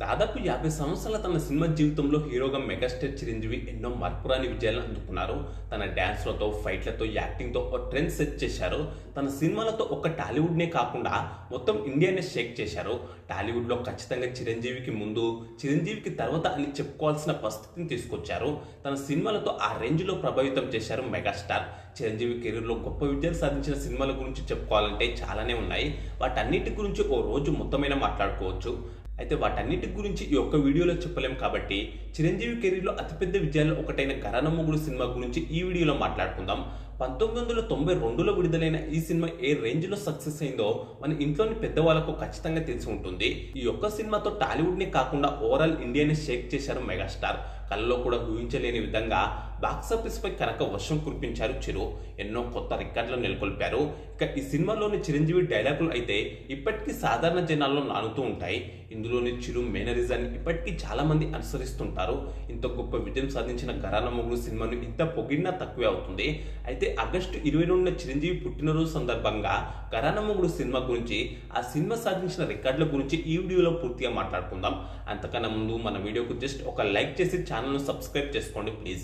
దాదాపు యాభై సంవత్సరాల తన సినిమా జీవితంలో హీరోగా మెగాస్టార్ చిరంజీవి ఎన్నో మర్పురాని విజయాలను అందుకున్నారు. తన డ్యాన్స్లతో ఫైట్లతో యాక్టింగ్తో ఒక ట్రెండ్ సెట్ చేశారు. తన సినిమాలతో ఒక టాలీవుడ్నే కాకుండా మొత్తం ఇండియానే షేక్ చేశారు. టాలీవుడ్లో ఖచ్చితంగా చిరంజీవికి ముందు చిరంజీవికి తర్వాత అని చెప్పుకోవాల్సిన పరిస్థితిని తీసుకొచ్చారు. తన సినిమాలతో ఆ రేంజ్లో ప్రభావితం చేశారు మెగాస్టార్. చిరంజీవి కెరీర్లో గొప్ప విజయాలు సాధించిన సినిమాల గురించి చెప్పుకోవాలంటే చాలానే ఉన్నాయి. వాటన్నిటి గురించి ఓ రోజు మొత్తమైన మాట్లాడుకోవచ్చు. అయితే వాటన్నిటి గురించి ఈ ఒక్క వీడియోలో చెప్పలేం కాబట్టి చిరంజీవి కెరీర్లో అతిపెద్ద విజయాల్లో ఒకటైన గరనమ్మగుడు సినిమా గురించి ఈ వీడియోలో మాట్లాడుకుందాం. పంతొమ్మిది వందల తొంభై రెండులో విడుదలైన ఈ సినిమా ఏ రేంజ్లో సక్సెస్ అయిందో మన ఇంట్లోని పెద్దవాళ్ళకు ఖచ్చితంగా తెలిసి ఉంటుంది. ఈ ఒక్క సినిమాతో టాలీవుడ్ని కాకుండా ఓవరాల్ ఇండియాని షేక్ చేశారు మెగాస్టార్. కళ్ళలో కూడా ఊహించలేని విధంగా బాక్సాఫీస్పై కనుక వర్షం కురిపించారు చిరు. ఎన్నో కొత్త రికార్డులు నెలకొల్పారు. ఇక ఈ సినిమాలోని చిరంజీవి డైలాగులు అయితే ఇప్పటికీ సాధారణ జనాల్లో నానుతూ ఉంటాయి. ఇందులోని చిరు మేనరిజాన్ని ఇప్పటికీ చాలామంది అనుసరిస్తుంటారు. ఇంత గొప్ప విజయం సాధించిన గరాన మొగుడు సినిమాను ఇంత పొగిడినా తక్కువే అవుతుంది. అయితే ఆగస్టు ఇరవై రెండున చిరంజీవి పుట్టినరోజు సందర్భంగా ఘరానమ్మగుడు మొగుడు సినిమా గురించి ఆ సినిమా సాధించిన రికార్డుల గురించి ఈ వీడియోలో పూర్తిగా మాట్లాడుకుందాం. అంతకన్నా ముందు మన వీడియోకు జస్ట్ ఒక లైక్ చేసి ఛానల్ను సబ్స్క్రైబ్ చేసుకోండి ప్లీజ్.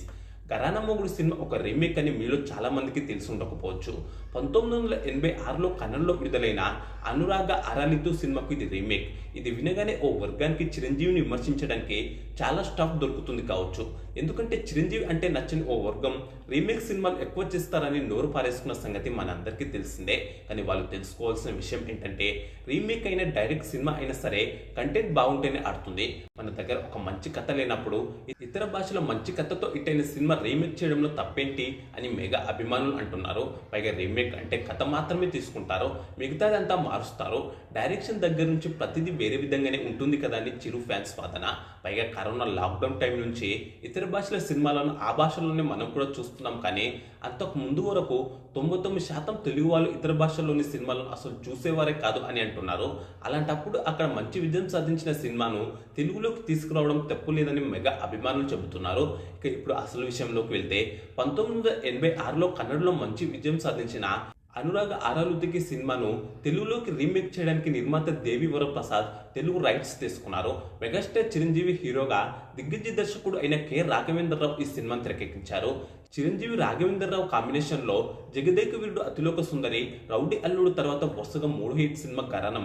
కరానా మొగుడు సినిమా ఒక రీమేక్ అని మీలో చాలామందికి తెలిసి ఉండకపోవచ్చు. పంతొమ్మిది వందల ఎనభై ఆరులో కన్నడలో విడుదలైన అనురాగ అరాలితు సినిమాకు ఇది రీమేక్ ఇది వినగానే ఓ వర్గానికి చిరంజీవిని విమర్శించడానికి చాలా స్టాఫ్ దొరుకుతుంది కావచ్చు. ఎందుకంటే చిరంజీవి అంటే నచ్చని ఓ వర్గం రీమేక్ సినిమాలు ఎక్కువ చేస్తారని నోరు పారేసుకున్న సంగతి మనందరికీ తెలిసిందే. కానీ వాళ్ళు తెలుసుకోవాల్సిన విషయం ఏంటంటే రీమేక్ అయిన డైరెక్ట్ సినిమా అయినా సరే కంటెంట్ బాగుంటేనే ఆడుతుంది. మన దగ్గర ఒక మంచి కథ లేనప్పుడు ఇతర భాషలో మంచి కథతో ఇటైన సినిమా రీమేక్ చేయడంలో తప్పేంటి అని మెగా అభిమానులు అంటున్నారు. పైగా రీమేక్ అంటే కథ మాత్రమే తీసుకుంటారు. మిగతాదంతా మారుస్తారు. డైరెక్షన్ దగ్గర నుంచి ప్రతిదీ వేరే విధంగానే ఉంటుంది కదా అని చిరు ఫ్యాన్స్ వాదన. పైగా కరోనా లాక్డౌన్ టైం నుంచి ఇతర భాషల సినిమాలను ఆ భాషలోనే మనం కూడా చూస్తున్నాం కానీ అంతకు ముందు వరకు తొంభై తొమ్మిది శాతం తెలుగు వాళ్ళు ఇతర భాషల్లోని సినిమాలను అసలు చూసేవారే కాదు అని అంటున్నారు. అలాంటప్పుడు అక్కడ మంచి విజయం సాధించిన సినిమాను తెలుగులోకి తీసుకురావడం తప్పు లేదని మెగా అభిమానులు చెబుతున్నారు. ఇక ఇప్పుడు అసలు విషయంలోకి వెళ్తే పంతొమ్మిది వందల ఎనభై ఆరులో కన్నడలో మంచి విజయం సాధించిన అనురాగ ఆరాలుద్దికి సినిమాను తెలుగులోకి రీమేక్ చేయడానికి నిర్మాత దేవి వరప్రసాద్ తెలుగు రైట్స్ తీసుకున్నారు. మెగాస్టార్ చిరంజీవి హీరోగా దిగ్గజ దర్శకుడు అయిన కె. రాఘవేంద్రరావు ఈ సినిమాను తెరకెక్కించారు. చిరంజీవి రాఘవేంద్రరావు కాంబినేషన్లో జగదేక వీరుడు అతిలోక సుందరి రౌడీ అల్లుడు తర్వాత వరుసగా మూడు హిట్ సినిమా కరాన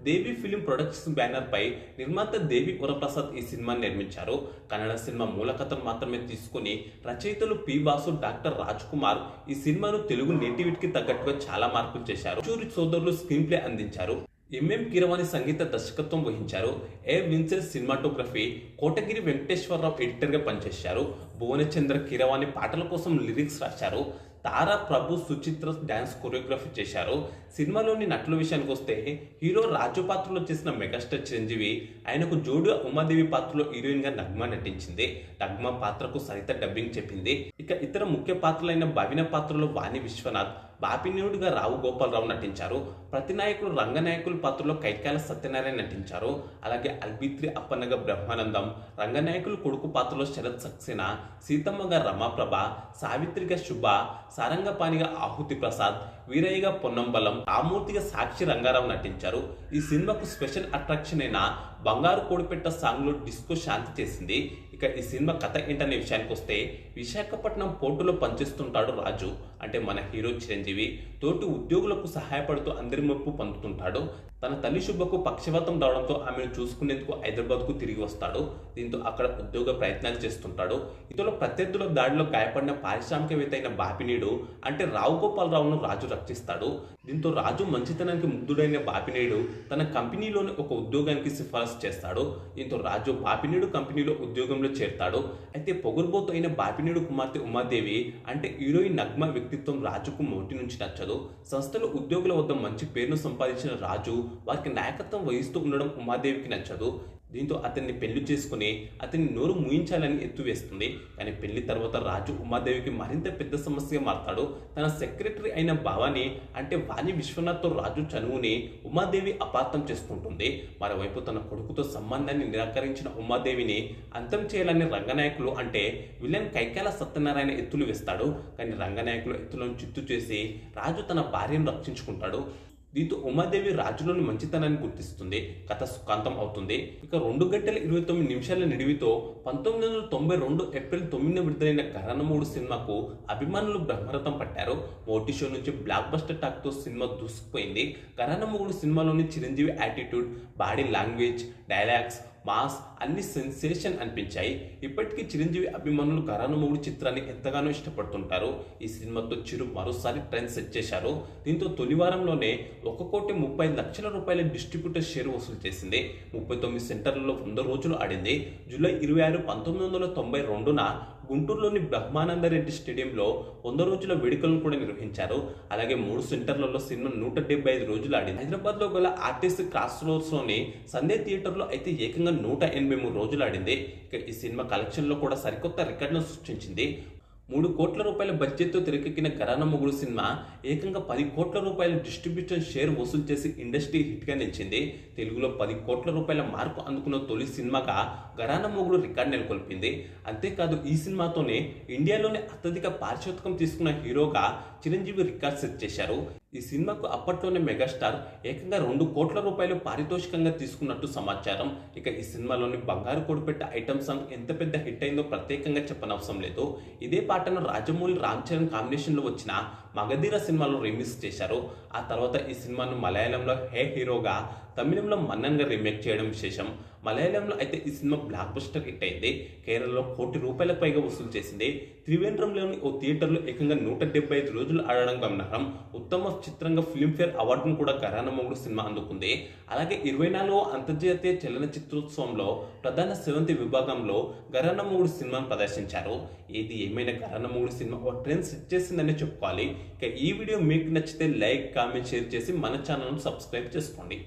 దేవి ఫిలిం ప్రొడక్షన్స్ బ్యానర్ పై నిర్మాత దేవి వరప్రసాద్ ఈ సినిమాని నిర్మించారు. కన్నడ సినిమా మూల కథను మాత్రమే తీసుకుని రచయితలు పి వాసు డాక్టర్ రాజ్ కుమార్ ఈ సినిమాను తెలుగు నేటివిటీకి తగ్గట్టుగా చాలా మార్పులు చేశారు. చూరి సోదరులు స్క్రీన్ ప్లే అందించారు. ఎంఎం కీరవాణి సంగీత దర్శకత్వం వహించారు. A Vincent cinematography Kotagiri Venkateswara Rao ఎడిటర్గా పనిచేశారు. భువనచంద్ర కీరవాణి పాటల కోసం లిరిక్స్ రాశారు. తారా ప్రభు సుచిత్ర డ్యాన్స్ కొరియోగ్రఫీ చేశారు. సినిమాలోని నటుల విషయానికి వస్తే హీరో రాజు పాత్రలో చేసిన మెగాస్టార్ చిరంజీవి ఆయనకు జోడు ఉమాదేవి పాత్రలో హీరోయిన్గా నగ్మ నటించింది. నగ్మ పాత్రకు సరిత డబ్బింగ్ చెప్పింది. ఇక ఇతర ముఖ్య పాత్రలైన భవిన పాత్రలో వాణి విశ్వనాథ్ బాపినీయుడిగా రావు గోపాలరావు నటించారు. ప్రతినాయకుడు రంగనాయకుల పాత్రలో కైకాల సత్యనారాయణ నటించారు. అలాగే అల్బిత్రి అప్పన్నగా బ్రహ్మానందం రంగనాయకులు కొడుకు పాత్రలో శరత్ సక్సేనా సీతమ్మగా రమాప్రభ సావిత్రిగా శుభ సారంగపాణిగా ఆహుతి ప్రసాద్ వీరయ్యగా పొన్నంబలం రామూర్తిగా సాక్షి రంగారావు నటించారు. ఈ సినిమాకు స్పెషల్ అట్రాక్షన్ అయిన బంగారు కోడిపెట్ట సాంగ్లో డిస్కో శాంతి చేసింది. ఇక ఈ సినిమా కథ ఏంటనే విషయానికి వస్తే విశాఖపట్నం పోర్టులో పనిచేస్తుంటాడు రాజు. అంటే మన హీరో చిరంజీవి. తోటి ఉద్యోగులకు సహాయపడుతూ అందరి మెప్పు పొందుతుంటాడు. తన తల్లి శుభకు పక్షవాతం రావడంతో ఆమెను చూసుకునేందుకు హైదరాబాద్కు తిరిగి వస్తాడు. దీంతో అక్కడ ఉద్యోగ ప్రయత్నాలు చేస్తుంటాడు. ఇతర ప్రత్యర్థుల దాడిలో గాయపడిన పారిశ్రామికవేత్త అయిన బాపినీడు అంటే రావు గోపాలరావును రాజు రక్షిస్తాడు. దీంతో రాజు మంచితనానికి ముగ్ధుడైన బాపినేయుడు తన కంపెనీలోని ఒక ఉద్యోగానికి సిఫారసు చేస్తాడు. దీంతో రాజు బాపినేడు కంపెనీలో ఉద్యోగంలో చేరుతాడు. అయితే పొగురుబోతు అయిన బాపినీడు కుమార్తె ఉమాదేవి అంటే హీరోయిన్ నగ్మ వ్యక్తిత్వం రాజుకు మొదటి నుంచి నచ్చదు. సంస్థలో ఉద్యోగుల వద్ద మంచి పేరును సంపాదించిన రాజు వారికి నాయకత్వం వహిస్తూ ఉండడం ఉమాదేవికి నచ్చదు. దీంతో అతన్ని పెళ్ళి చేసుకుని అతన్ని నోరు ముయించాలని ఎత్తువేస్తుంది కానీ పెళ్ళి తర్వాత రాజు ఉమాదేవికి మరింత పెద్ద సమస్యగా మారతాడు. తన సెక్రటరీ అయిన భావాని అంటే వాణి విశ్వనాథ్తో రాజు చనువుని ఉమాదేవి అపార్థం చేసుకుంటుంది. మరోవైపు తన కొడుకుతో సంబంధాన్ని నిరాకరించిన ఉమాదేవిని అంతం చేయాలని రంగనాయకులు అంటే విలన్ కైకాల సత్యనారాయణ ఎత్తులు వేస్తాడు. కానీ రంగనాయకులు ఎత్తులను చిత్తు చేసి రాజు తన భార్యను రక్షించుకుంటాడు. దీంతో ఉమాదేవి రాజులోని మంచితనాన్ని గుర్తిస్తుంది కథ సుఖాంతం అవుతుంది. ఇక రెండు గంటల ఇరవై తొమ్మిది నిమిషాల నిడివితో పంతొమ్మిది వందల తొంభై రెండు ఏప్రిల్ తొమ్మిదిన విడుదలైన కరణమూడు సినిమాకు అభిమానులు బ్రహ్మరథం పట్టారు. ఓటీ షో నుంచి బ్లాక్ బస్టర్ టాక్తో సినిమా దూసుకుపోయింది. కరణమూడు సినిమాలోని Chiranjeevi attitude body language dialogues mass అన్ని సెన్సేషన్ అనిపించాయి. ఇప్పటికీ చిరంజీవి అభిమానులు కరణమూడు చిత్రాన్ని ఎంతగానో ఇష్టపడుతుంటారు. ఈ సినిమాతో చిరు మరోసారి ట్రెండ్ సెట్ చేశారు. దీంతో తొలి వారంలోనే ఒక కోటి ముప్పై లక్షల రూపాయల డిస్ట్రిబ్యూటర్ షేర్ వసూలు చేసింది. ముప్పై తొమ్మిది సెంటర్లలో వంద రోజులు ఆడింది. జూలై ఇరవై ఆరు పంతొమ్మిది వందల తొంభై రెండున గుంటూరులోని బ్రహ్మానందరెడ్డి స్టేడియంలో వంద రోజుల వేడుకలను కూడా నిర్వహించారు. అలాగే మూడు సెంటర్లలో సినిమా నూట డెబ్బై ఐదు రోజులు ఆడింది. హైదరాబాద్లో గల ఆర్టిస్ట్ క్రాస్ రోడ్స్లోని సందే థియేటర్లో అయితే ఏకంగా నూట ఎనభై మూడు రోజులు ఆడింది. ఇక ఈ సినిమా కలెక్షన్లో కూడా సరికొత్త రికార్డును సృష్టించింది. మూడు కోట్ల రూపాయల బడ్జెట్తో తెరకెక్కిన గరాన మొగుడు సినిమా ఏకంగా పది కోట్ల రూపాయల డిస్ట్రిబ్యూషన్ షేర్ వసూలు చేసి ఇండస్ట్రీ హిట్గా నిలిచింది. తెలుగులో పది కోట్ల రూపాయల మార్కు అందుకున్న తొలి సినిమాగా గరాన మొగుడు రికార్డు నెలకొల్పింది. అంతేకాదు ఈ సినిమాతోనే ఇండియాలోనే అత్యధిక పారితోషికం తీసుకున్న హీరోగా చిరంజీవి రికార్డ్ సెట్ చేశారు. ఈ సినిమాకు అప్పట్లోనే మెగాస్టార్ ఏకంగా రెండు కోట్ల రూపాయలు పారితోషికంగా తీసుకున్నట్టు సమాచారం. ఇక ఈ సినిమాలోని బంగారు కొడుపెట్ట ఐటమ్ సాంగ్ ఎంత పెద్ద హిట్ అయిందో ప్రత్యేకంగా చెప్పనవసరం లేదు. ఇదే పాటను రాజమౌళి రామ్ చరణ్ కాంబినేషన్లో వచ్చిన మగధీర సినిమాలో రిమిక్స్ చేశారు. ఆ తర్వాత ఈ సినిమాను మలయాళంలో హే హీరోగా తమిళంలో మన్నన్గా రీమేక్ చేయడం విశేషం. మలయాళంలో అయితే ఈ సినిమా బ్లాక్ బస్టర్ హిట్ అయింది. కేరళలో కోటి రూపాయలకు పైగా వసూలు చేసింది. త్రివేంద్రంలోని ఓ థియేటర్లో ఏకంగా నూట డెబ్బై ఐదు రోజులు ఆడడం గమనారం ఉత్తమ చిత్రంగా ఫిల్మ్ఫేర్ అవార్డును కూడా కరానమ్మగుడు సినిమా అందుకుంది. అలాగే ఇరవై నాలుగో అంతర్జాతీయ చలనచిత్రోత్సవంలో ప్రధాన సెవెంత్ విభాగంలో గరానమ్మగుడు సినిమాను ప్రదర్శించారు. ఏది ఏమైనా గరానమ్మగుడు సినిమా ఒక ట్రెండ్ సెట్ చేసిందని చెప్పుకోవాలి. ఇక ఈ వీడియో మీకు నచ్చితే లైక్ కామెంట్ షేర్ చేసి మన ఛానల్ను సబ్స్క్రైబ్ చేసుకోండి.